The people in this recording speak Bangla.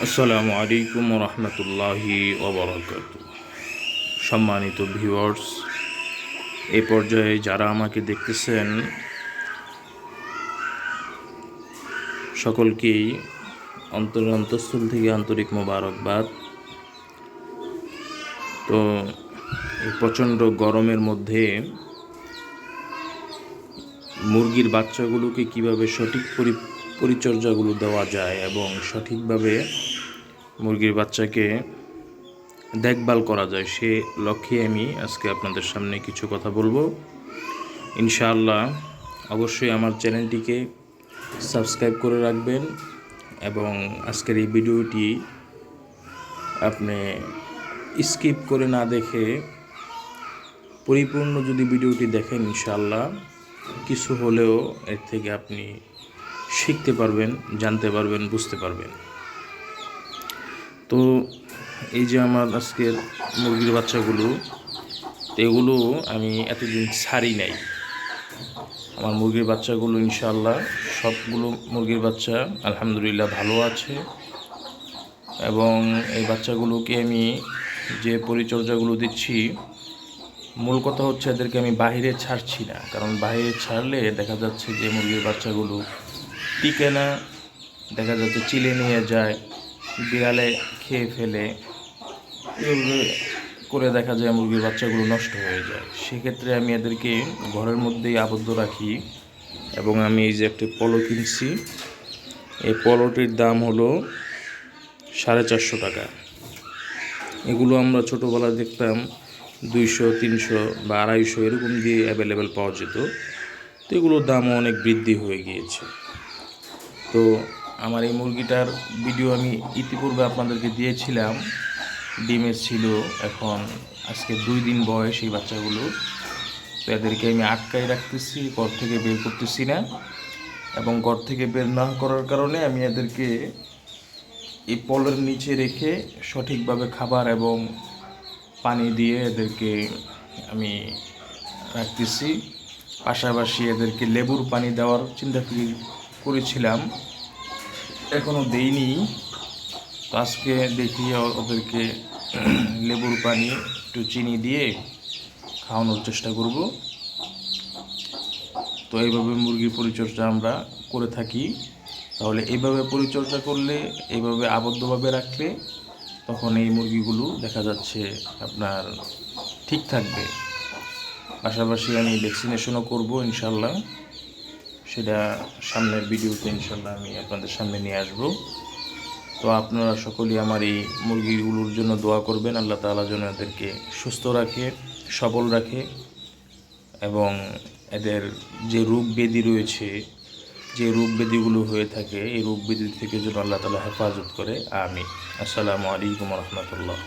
আসসালামু আলাইকুম রহমতুল্লাহি ওবরাকাত সম্মানিত ভিউয়ার্স এই পর্যায়ে যারা আমাকে দেখতেছেন, সকলকেই অন্তর অন্তঃস্থল থেকে আন্তরিক মোবারকবাদ। তো, এই প্রচণ্ড গরমের মধ্যে মুরগির বাচ্চাগুলোকে কীভাবে সঠিক পরি পরিচর্যাগুলো দেওয়া যায় এবং সঠিকভাবে মুরগির বাচ্চাকে দেখভাল করা যায়। সে লক্ষ্যে আমি আজকে আপনাদের সামনে কিছু কথা বলব। ইনশাআল্লাহ অবশ্যই আমার চ্যানেলটিকে সাবস্ক্রাইব করে রাখবেন এবং আজকের এই ভিডিওটি আপনি স্কিপ করে না দেখে পরিপূর্ণ যদি ভিডিওটি দেখেন ইনশাআল্লাহ, কিছু হলেও এর থেকে আপনি শিখতে পারবেন, জানতে পারবেন, বুঝতে পারবেন। তো এই যে আমার আজকের মুরগির বাচ্চাগুলো, এগুলো আমি এতদিন ছাড়ি নাই। আমার মুরগির বাচ্চাগুলো ইনশাআল্লাহ সবগুলো মুরগির বাচ্চা আলহামদুলিল্লাহ ভালো আছে। এবং এই বাচ্চাগুলোকে আমি যে পরিচর্যাগুলো দিচ্ছি, মূল কথা হচ্ছে এদেরকে আমি বাইরে ছাড়ছি না। কারণ বাইরে ছাড়লে দেখা যাচ্ছে যে মুরগির বাচ্চাগুলো টিকে না, দেখা যাচ্ছে চিলে নিয়ে যায়, বিড়ালে খেয়ে ফেলে। এভাবে করে দেখা যায় মুরগির বাচ্চাগুলো নষ্ট হয়ে যায়। সেক্ষেত্রে আমি এদেরকে ঘরের মধ্যেই আবদ্ধ রাখি এবং আমি এই যে একটি পলো কিনছি, এই পলোটির দাম হলো সাড়ে চারশো টাকা। এগুলো আমরা ছোটোবেলায় দেখতাম দুইশো, তিনশো বা আড়াইশো এরকম দিয়ে অ্যাভেলেবেল পাওয়া যেত। তো এগুলোর দামও অনেক বৃদ্ধি হয়ে গিয়েছে। তো আমার এই মুরগিটার ভিডিও আমি ইতিপূর্বে আপনাদেরকে দিয়েছিলাম। ডিমের ছিল এখন আজকে দুই দিন বয়স এই বাচ্চাগুলো তো এদেরকে আমি আটকাই রাখতেছি, ঘর থেকে বের করতেছি না। এবং ঘর থেকে বের না করার কারণে আমি এদেরকে এই পলের নিচে রেখে সঠিকভাবে খাবার এবং পানি দিয়ে এদেরকে আমি রাখতেছি। পাশাপাশি এদেরকে লেবুর পানি দেওয়ার চিন্তা করেছিলাম এখনও দেইনি। তো আজকে দেখি ওদেরকে লেবুর পানি একটু চিনি দিয়ে খাওয়ানোর চেষ্টা করব। তো এইভাবে মুরগির পরিচর্যা আমরা করে থাকি। তাহলে এইভাবে পরিচর্যা করলে, এইভাবে আবদ্ধভাবে রাখলে তখন এই মুরগিগুলো দেখা যাচ্ছে আপনার ঠিক থাকবে। পাশাপাশি আমি ভ্যাকসিনেশনও করব ইনশাল্লাহ সেটা সামনের ভিডিওতে ইনশাল্লাহ আমি আপনাদের সামনে নিয়ে আসব। তো আপনারা সকলেই আমার এই মুরগিগুলোর জন্য দোয়া করবেন, আল্লাহ তাআলা যেন এদেরকে সুস্থ রাখে, সবল রাখে এবং এদের যে রূপ ব্যাধি রয়েছে, যে রূপ ব্যাধিগুলো হয়ে থাকে, এই রূপ ব্যাধি থেকে যেন আল্লাহ তালা হেফাজত করে। আমি আসসালামু আলাইকুম রহমতুল্লাহ।